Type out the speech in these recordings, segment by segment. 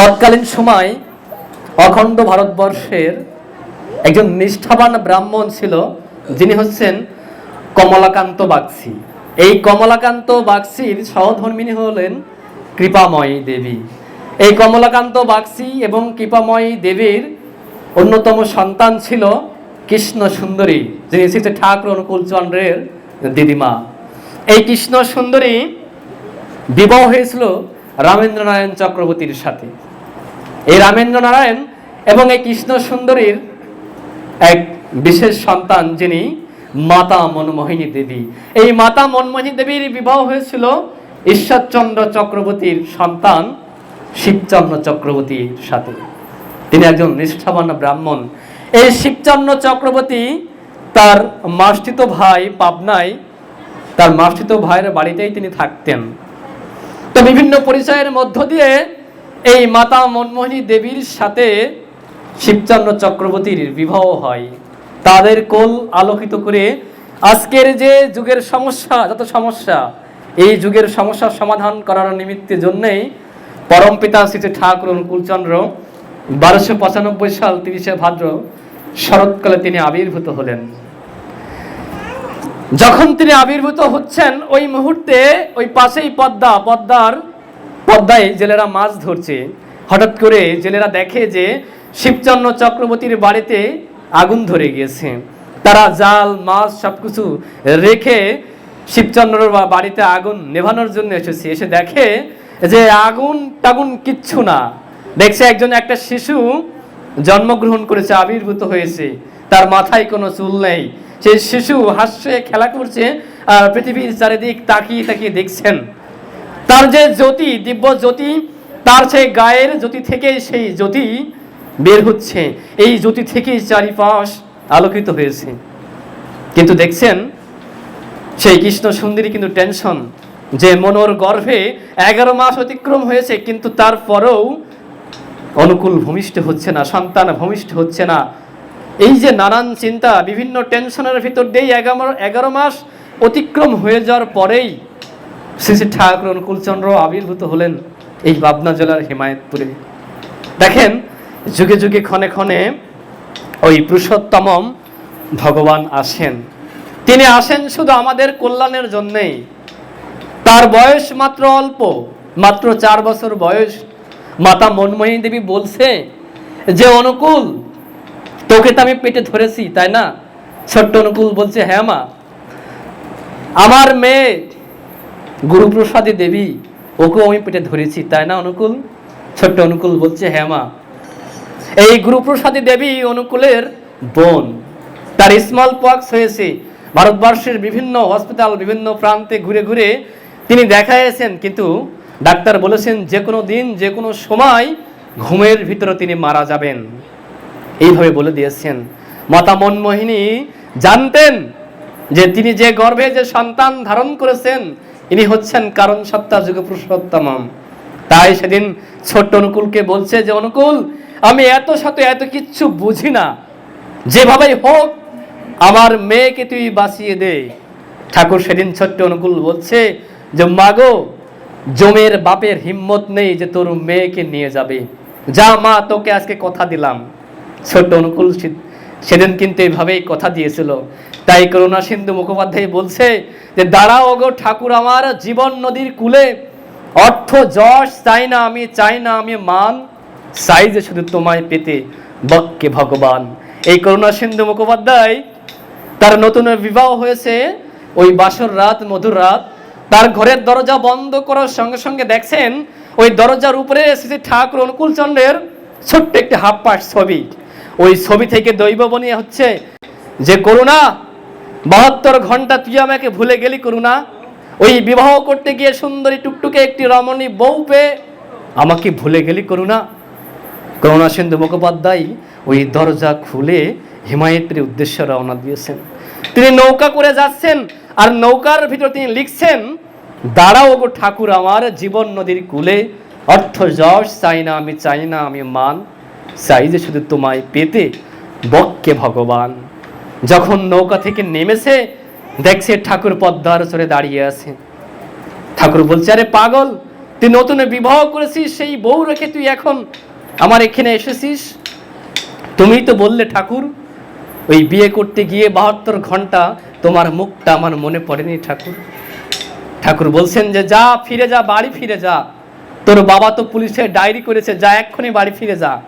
তৎকালীন সময় অখণ্ড ভারতবর্ষের একজন নিষ্ঠাবান ব্রাহ্মণ ছিল, যিনি হচ্ছেন কমলাকান্ত বাগসি এই কমলাকান্ত বাগসির সহধর্মিনী হলেন কৃপাময়ী দেবী। এই কমলাকান্ত বাগসি এবং কৃপাময়ী দেবীর অন্যতম সন্তান ছিল কৃষ্ণ সুন্দরী যিনি শ্রী ঠাকুর অনুকূল চন্দ্রের দিদিমা। এই কৃষ্ণ সুন্দরী বিবাহ হয়েছিল রামেন্দ্র নারায়ণ চক্রবর্তীর সাথে। এই রামেন্দ্র নারায়ণ এবং এই কৃষ্ণ সুন্দরীর এক বিশেষ সন্তান যিনি মাতা মনমোহিনী দেবী। এই মাতা মনমোহিনী দেবীর বিবাহ হয়েছিল ঈশ্বরচন্দ্র চক্রবর্তীর সন্তান শিবচন্দ্র চক্রবর্তীর সাথে। তিনি একজন নিষ্ঠাবান ব্রাহ্মণ। এই শিবচন্দ্র চক্রবর্তী তার মাষ্টিত ভাই পাবনায়, তার মাষ্টিত ভাইয়ের বাড়িতেই তিনি থাকতেন। তো বিভিন্ন পরিচয়ের মধ্য দিয়ে এই মাতা মনমোহিনী দেবীর সাথে শিবচন্দ্র চক্রবর্তীর বিবাহ হয়। তাদের কোল আলোকিত করে আজকের যে যুগের সমস্যা, যত সমস্যা, এই যুগের সমস্যার সমাধান করার নিমিত্তের জন্যেই পরম পিতা শ্রী ঠাকুর অনুকূলচন্দ্র বারোশো পঁচানব্বই সাল তিরিশে ভাদ্র শরৎকালে তিনি আবির্ভূত হলেন। যখন তিনি আবির্ভূত হচ্ছেন, ওই মুহূর্তে ওই পাশেই পদ্মা, পদ্মার পদ্মায় জেলেরা মাছ ধরছে। হঠাৎ করে জেলেরা দেখে যে শিবচন্দ্র চক্রবর্তীর বাড়িতে আগুন ধরে গিয়েছে। তারা জাল, মাছ সবকিছু রেখে শিবচন্দ্রর বাড়িতে আগুন নেভানোর জন্য এসেছে। এসে দেখে যে আগুন টাগুন কিচ্ছু না। দেখছে একজন একটা শিশু জন্মগ্রহণ করেছে, আবির্ভূত হয়েছে। তার মাথায় কোনো চুল নেই। সেই শিশু হাস্যে খেলা করছে, আর পৃথিবীর চারিদিক তাকিয়ে তাকিয়ে দেখছেন। তার যে জ্যোতি, দিব্য জ্যোতি, তার সেই গায়ের জ্যোতি থেকে সেই জ্যোতি বের হচ্ছে। এই জ্যোতি থেকেই চারিপাশ আলোকিত হয়েছে। কিন্তু দেখছেন, সেই কৃষ্ণ সুন্দরী কিন্তু টেনশন যে মনোর গর্ভে এগারো মাস অতিক্রম হয়েছে, কিন্তু তারপরেও অনুকূল ভূমিষ্ঠ হচ্ছে না, সন্তান ভূমিষ্ঠ হচ্ছে না। এই যে নানান চিন্তা, বিভিন্ন টেনশনের ভিতর দিয়েই এগারো এগারো মাস অতিক্রম হয়ে যাওয়ার পরেই শ্রী ঠাকুর অনুকূলচন্দ্র আবির্ভূত হলেন এই পাবনা জেলার হিমায়তপুরে। দেখেন, যুগে যুগে ক্ষণে ক্ষণে ওই পুরুষোত্তম ভগবান আসেন। তিনি আসেন শুধু আমাদের কল্যাণের জন্যেই। তার বয়স মাত্র অল্প, মাত্র চার বছর বয়স। মাতা মনমোহিনী দেবী বলছে যে, অনুকূল, তোকে তো আমি পেটে ধরেছি, তাই না? ছোট্ট অনুকূল বলছে হ্যাঁ মা, আমার মেয়ে গুরুপ্রসাদী দেবী ওকেও আমি পেটে ধরেছি, তাই না, অনুকূল? ছোট্ট অনুকূল বলছে হ্যাঁ মা। এই গুরুপ্রসাদী দেবী অনুকূলের বোন। তার স্মল পক্স হয়েছে। ভারতবর্ষের বিভিন্ন হসপিটাল বিভিন্ন প্রান্তে ঘুরে ঘুরে তিনি দেখাইছেন কিন্তু ডাক্তার বলেছেন, যে কোনো দিন, যে কোনো সময় ঘুমের ভিতরে তিনি মারা যাবেন। এইভাবে বলে দিয়েছেন। মাতা মনমোহিনী জানতেন যে তিনি যে গর্ভে যে সন্তান ধারণ করেছেন ইনি হচ্ছেন কারণ সত্তা, যুগ পুরুষোত্তম তাই সেদিন ছোট্ট অনুকূলকে বলছে যে, অনুকূল, আমি এত সাথে এত কিচ্ছু বুঝি না। যেভাবেই হোক, আমার মেয়েকে তুই বাঁচিয়ে দে। ঠাকুর সেদিন ছোট্ট অনুকূল বলছে যে মাগো জমের বাপের হিম্মত নেই যে তোর মেয়েকে নিয়ে যাবে। যা মা, তোকে আজকে কথা দিলাম। ছোট্ট অনুকূল সেদিন কিন্তু এইভাবেই কথা দিয়েছিল। তাই করুণা সিন্ধু মুখোপাধ্যায় বলছে যে, দাঁড়াও গো ঠাকুর আমার, জীবন নদীর কূলে। অর্থ যশ চাই না আমি, চাই না আমি মান। চাই যে শুধু তোমায় পেতে বক্কে ভগবান। এই করুণা সিন্ধু মুখোপাধ্যায় তার নতুন বিবাহ হয়েছে। ওই বাসর রাত, মধুর রাত, তার ঘরের দরজা বন্ধ করার সঙ্গে সঙ্গে দেখছেন, ওই দরজার উপরে শ্রী ঠাকুর অনুকূল চন্দ্রের ছোট্ট একটি হাফ পাশ ছবি। ওই ছবি থেকে দৈববনী হচ্ছে যে, করুণা, বাহাত্তর ঘণ্টা তুই আমাকে ভুলে গেলি করুণা। ওই বিবাহ করতে গিয়ে সুন্দরী টুকটুকে একটি রমণী বউ পেয়ে আমাকে ভুলে গেলি করুণা। করুণা সিন্ধু মুখোপাধ্যায় ওই দরজা খুলে হিমায়তের উদ্দেশ্যে রওনা দিয়েছেন। তিনি নৌকা করে যাচ্ছেন আর নৌকার ভিতর তিনি লিখছেন, দাঁড়াও গো ঠাকুর আমার জীবন নদীর কূলে, অর্থ যশ, চাই না আমি, চাই না আমি মান। চাই শুধু তোমায় পেতে বক্কে ভগবান। যখন নৌকা থেকে নেমেছে, দেখছে ঠাকুর পদ্মার চরে দাঁড়িয়ে আছে। ঠাকুর বলছে, আরে পাগল, তুই নতুন বিবাহ করেছিস, সেই বউ রেখে তুই এখন আমার এখানে এসেছিস? তুমি তো বললে, ঠাকুর, ওই বিয়ে করতে গিয়ে বাহাত্তর ঘণ্টা তোমার মুখটা আমার মনে পড়েনি, ঠাকুর। ঠাকুর বলছেন যে, যা, ফিরে যা, বাড়ি ফিরে যা। তোর বাবা তো পুলিশে ডায়েরি করেছে, যা, এক্ষুনি বাড়ি ফিরে যা।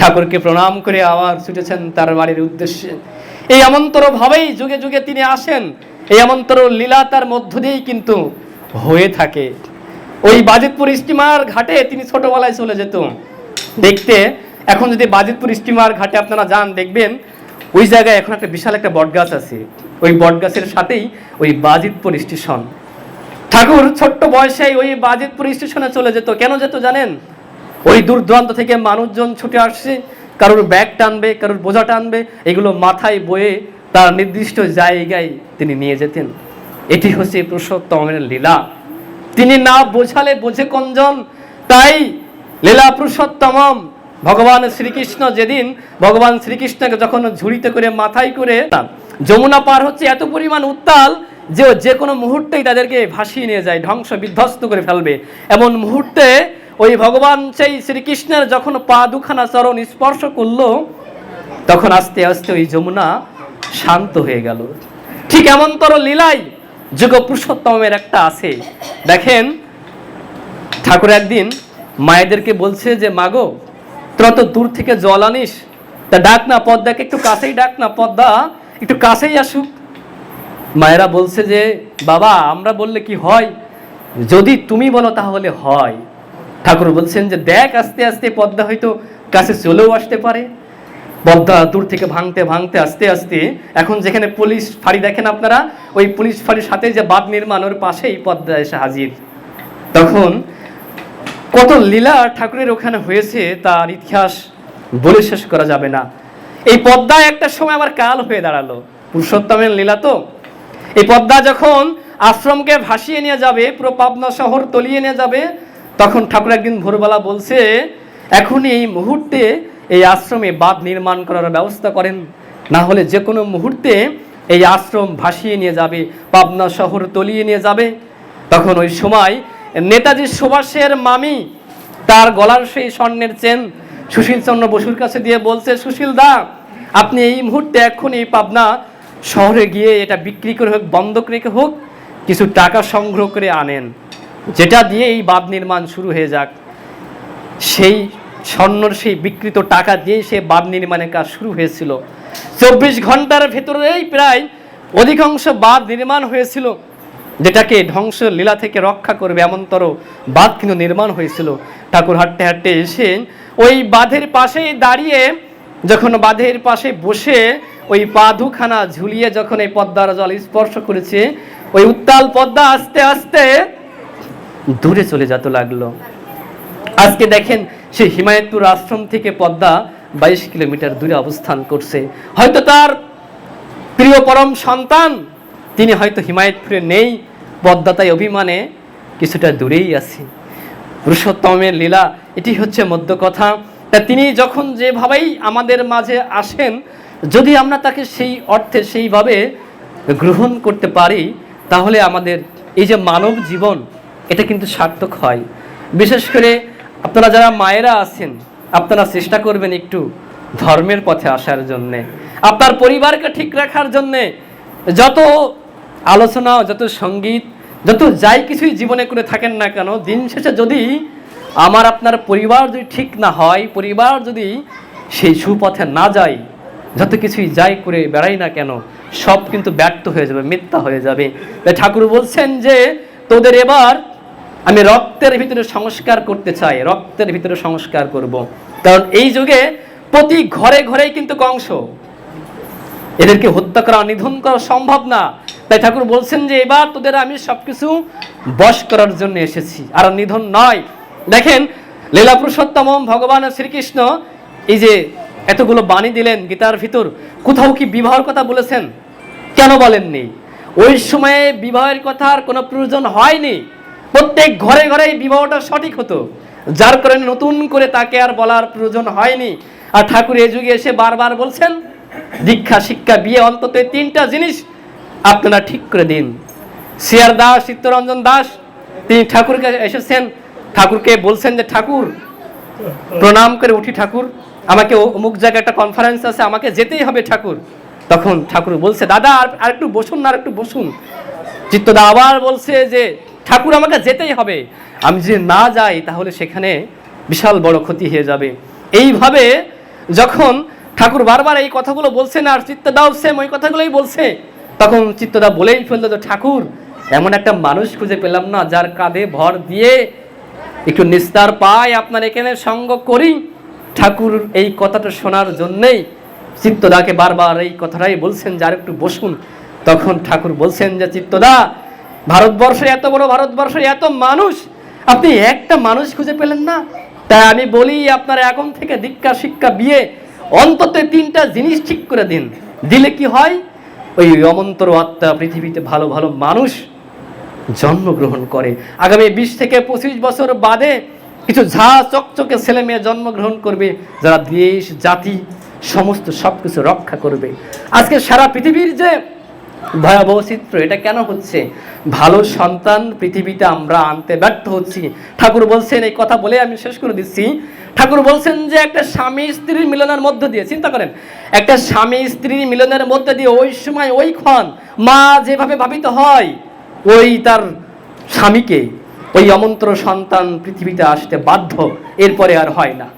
ঠাকুরকে প্রণাম করে আবার ছুটেছেন তার বাড়ির উদ্দেশ্যে। এই এমন্তর ভাবেই যুগে যুগে তিনি আসেন। এই এমন্তর লীলা তার মধ্য দিয়েই কিন্তু হয়ে থাকে। ওই বাজিতপুর স্টিমার ঘাটে তিনি ছোটবেলায় চলে যেত দেখতে, এখন যদি বাজিতপুর স্টিমার ঘাটে আপনারা যান, দেখবেন ওই জায়গায় এখন একটা বিশাল একটা বটগাছ আছে। ওই বটগাছের সাথেই ওই বাজিতপুর স্টেশন। ঠাকুর ছোট্ট বয়সে ওই বাজিতপুর স্টেশনে চলে যেত। কেন যেত জানেন? ওই দূর দূরান্ত থেকে মানুষজন ছুটে আসছে, কারোর ব্যাগ টানবে, কারোর বোঝা টানবে, এগুলো মাথায় বয়ে তার নির্দিষ্ট জায়গায় তিনি নিয়ে যেতেন। এটি হচ্ছে পুরুষোত্তমের লীলা। তিনি না বোঝালে বোঝে কঞ্জন তাই লীলা পুরুষোত্তম ভগবান শ্রীকৃষ্ণ যেদিন, ভগবান শ্রীকৃষ্ণকে যখন ঝুড়িতে করে, মাথায় করে, যমুনা পার হচ্ছে এত পরিমাণ উত্তাল যে যে কোনো মুহূর্তেই তাদেরকে ভাসিয়ে নিয়ে যায়, ধ্বংস বিধ্বস্ত করে ফেলবে। এমন মুহূর্তে ওই ভগবান সেই শ্রীকৃষ্ণের যখন পা দুখানা চরণ স্পর্শ করল, তখন আস্তে আস্তে ওই যমুনা শান্ত হয়ে গেল। ঠিক এমন এমনতর লীলাই, যুগ পুরুষোত্তমের একটা আছে। দেখেন, ঠাকুর একদিন মায়েদেরকে বলছে যে, মাগো, তোরা তো দূর থেকে জল আনিস, তা ডাক না পদ্মাকে একটু কাছেই ডাক না পদ্মা একটু কাছেই আসুক। মায়েরা বলছে যে, বাবা, আমরা বললে কি হয়? যদি তুমি বলো তাহলে হয়। ঠাকুর বলছেন যে, দেখ, আস্তে আস্তে পদ্মা হয়তো কাছে চলেও আসতে পারে। পদ্মা দূর থেকে ভাঙতে ভাঙতে, আস্তে আস্তে এখন যেখানে পুলিশ ফাঁড়ি দেখেন আপনারা, ওই পুলিশ ফাঁড়ির সাথে যে বাঁধ ওর পাশেই পদ্মা এসে হাজির। তখন কত লীলা ঠাকুরের ওখানে হয়েছে তার ইতিহাস বলে শেষ করা যাবে না। এই পদ্মা একটা সময় আবার কাল হয়ে দাঁড়াল। পুরুষোত্তমের লীলা তো। এই পদ্মা যখন আশ্রমকে ভাসিয়ে নিয়ে যাবে, পুরো পাবনা শহর তলিয়ে নিয়ে যাবে তখন ঠাকুর একদিন ভোরবেলা বলছে এখন এই মুহূর্তে এই আশ্রমে বাঁধ নির্মাণ করার ব্যবস্থা করেন। না হলে যে কোনো মুহূর্তে এই আশ্রম ভাসিয়ে নিয়ে যাবে, পাবনা শহর তলিয়ে নিয়ে যাবে। তখন ওই সময় নেতাজি সুভাষের মামি তার গলার সেই স্বর্ণের চেন সুশীল চন্দ্র বসুর কাছে দিয়ে বলছে, সুশীল দা, আপনি এই মুহূর্তে এখন এই পাবনা শহরে গিয়ে এটা বিক্রি করে হোক, বন্ধক রেখে হোক, কিছু টাকা সংগ্রহ করে আনেন। যেটা দিয়ে এই বাঁধ নির্মাণ শুরু হয়ে যাক, সেই স্বর্ণর সেই বিকৃত টাকা দিয়ে সে বাঁধ নির্মাণের কাজ শুরু হয়েছিল। চব্বিশ ঘণ্টার ভেতরেই প্রায় অধিকাংশ বাঁধ নির্মাণ হয়েছিল, যেটাকে ধ্বংস লীলা থেকে রক্ষা করবে এমনতর বাঁধ কিন্তু নির্মাণ হয়েছিল। ঠাকুর হাঁটতে হাঁটতে এসে ওই বাঁধের পাশেই দাঁড়িয়ে যখন বাঁধের পাশে বসে ওই পা দুখানা ঝুলিয়ে যখন এই পদ্মার জল স্পর্শ করেছে, ওই উত্তাল পদ্মা আস্তে আস্তে দূরে চলে যেতে লাগল। আজকে দেখেন সে হিমায়তপুর আশ্রম থেকে পদ্মা বাইশ কিলোমিটার দূরে অবস্থান করছে। হয়তো তার প্রিয় পরম সন্তান, তিনি হয়তো হিমায়তপুরে নেই, পদ্মা তাই অভিমানে কিছুটা দূরেই আছে। পুরুষোত্তমের লীলা, এটি হচ্ছে মধ্য কথা। তা তিনি যখন যেভাবেই আমাদের মাঝে আসেন, যদি আমরা তাকে সেই অর্থে সেইভাবে গ্রহণ করতে পারি, তাহলে আমাদের এই যে মানব জীবন এটা কিন্তু সার্থক হয়। বিশেষ করে আপনারা যারা মায়েরা আছেন, আপনারা চেষ্টা করবেন একটু ধর্মের পথে আসার জন্যে। আপনার পরিবারকে ঠিক রাখার জন্যে যত আলোচনা, যত সংগীত, যত যাই কিছুই জীবনে করে থাকেন না কেন, দিন শেষে যদি আমার আপনার পরিবার যদি ঠিক না হয়, পরিবার যদি সেই সুপথে না যায়, যত কিছুই যাই করে বেড়াই না কেন, সব কিন্তু ব্যর্থ হয়ে যাবে, মিথ্যা হয়ে যাবে। ঠাকুর বলছেন যে, তোদের এবার আমি রক্তের ভিতরে সংস্কার করতে চাই, রক্তের ভিতরে সংস্কার করব। কারণ এই যুগে প্রতি ঘরে ঘরেই কিন্তু কংস। এদেরকে হত্যা করা, নিধন করা সম্ভব না। তাই ঠাকুর বলছেন যে, এবার তোদের আমি সবকিছু বশ করার জন্য এসেছি, আর নিধন নয়। দেখেন, লীলা পুরুষোত্তম ভগবান শ্রীকৃষ্ণ এই যে এতগুলো বাণী দিলেন গীতার ভিতর, কোথাও কি বিবাহের কথা বলেছেন? কেন বলেননি? ওই সময়ে বিবাহের কথার কোনো প্রয়োজন হয়নি। প্রত্যেক ঘরে ঘরে বিবাহটা সঠিক হতো। যার কারণে নতুন করে তাকে আর বলার প্রয়োজন হয়নি। আর ঠাকুর এ যুগে এসে বারবার বলছেন, দীক্ষা, শিক্ষা, বিয়ে অন্তত তিনটা জিনিস আপনারা ঠিক করে দিন। সিয়ার দাস, চিত্তরঞ্জন দাস, তিনি ঠাকুরকে এসেছেন। ঠাকুরকে বলছেন যে, ঠাকুর, প্রণাম করে উঠি ঠাকুর। আমাকে অমুক জায়গায় একটা কনফারেন্স আছে, আমাকে যেতেই হবে ঠাকুর। তখন ঠাকুর বলছে, দাদা আর একটু বসুন না, আর একটু বসুন। চিত্তদা আবার বলছে যে ঠাকুর আমাকে যেতেই হবে। আমি যদি না যাই, তাহলে সেখানে বিশাল বড় ক্ষতি হয়ে যাবে। এইভাবে যখন ঠাকুর বারবার এই কথাগুলো বলছেন আর চিত্তদাও সেম ওই কথাগুলোই বলছে, তখন চিত্তদা বলেই ফেলল যে, ঠাকুর, এমন একটা মানুষ খুঁজে পেলাম না, যার কাঁধে ভর দিয়ে একটু নিস্তার পাই আপনার এখানে সঙ্গ করি। ঠাকুর এই কথাটা শোনার জন্যেই চিত্তদাকে বারবার এই কথাটাই বলছেন যে একটু বসুন। তখন ঠাকুর বলছেন যে, চিত্তদা ভারতবর্ষে এত বড় ভারতবর্ষে এত মানুষ, আপনি একটা মানুষ খুঁজে পেলেন না? তাই আমি বলি আপনারা এখন থেকে দীক্ষা, শিক্ষা, বিয়ে, অন্তত তিনটা জিনিস ঠিক করে দিন। দিলে কি হয়? ওই অমন্তর আত্মা পৃথিবীতে ভালো ভালো মানুষ জন্মগ্রহণ করে। আগামী বিশ থেকে পঁচিশ বছর বাদে কিছু ঝা চকচকে ছেলে মেয়ে জন্মগ্রহণ করবে, যারা দেশ, জাতি, সমস্ত সব কিছু রক্ষা করবে। আজকে সারা পৃথিবীর যে ভয়াবহ চিত্র, এটা কেন হচ্ছে? ভালো সন্তান পৃথিবীতে আমরা আনতে ব্যর্থ হচ্ছি। ঠাকুর বলছেন, এই কথা বলে আমি শেষ করে দিচ্ছি। ঠাকুর বলছেন যে, একটা স্বামী স্ত্রীর মিলনের মধ্য দিয়ে, চিন্তা করেন, একটা স্বামী স্ত্রীর মিলনের মধ্যে দিয়ে ওই সময় ওই ক্ষণ মা যেভাবে ভাবিত হয়, ওই তার স্বামীকে, ওই অমন্ত্র সন্তান পৃথিবীতে আসতে বাধ্য। এরপরে আর হয় না।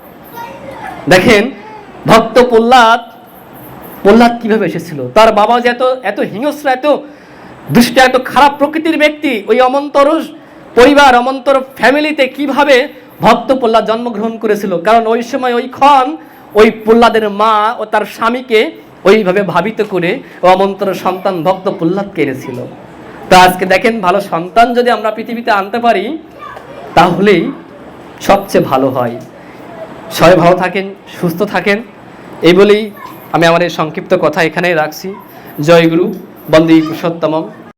দেখেন, ভক্ত প্রহ্লাদ প্রহ্লাদ কীভাবে এসেছিল? তার বাবা যে এত এত হিংস্র, এত দুষ্ট এত খারাপ প্রকৃতির ব্যক্তি, ওই অমন্তর পরিবার, অমন্তর ফ্যামিলিতে কীভাবে ভক্ত প্রহ্লাদ জন্মগ্রহণ করেছিল? কারণ ওই সময় ওই ক্ষণ ওই প্রহ্লাদের মা ও তার স্বামীকে ওইভাবে ভাবিত করে ও অমন্তর সন্তান ভক্ত প্রহ্লাদকে এনেছিল। তা আজকে দেখেন, ভালো সন্তান যদি আমরা পৃথিবীতে আনতে পারি, তাহলেই সবচেয়ে ভালো হয়। সবাই ভালো থাকেন, সুস্থ থাকেন। এই বলেই আমি আমার এই সংক্ষিপ্ত কথা এখানেই রাখছি। জয়গুরু বন্দী পুরুষোত্তমম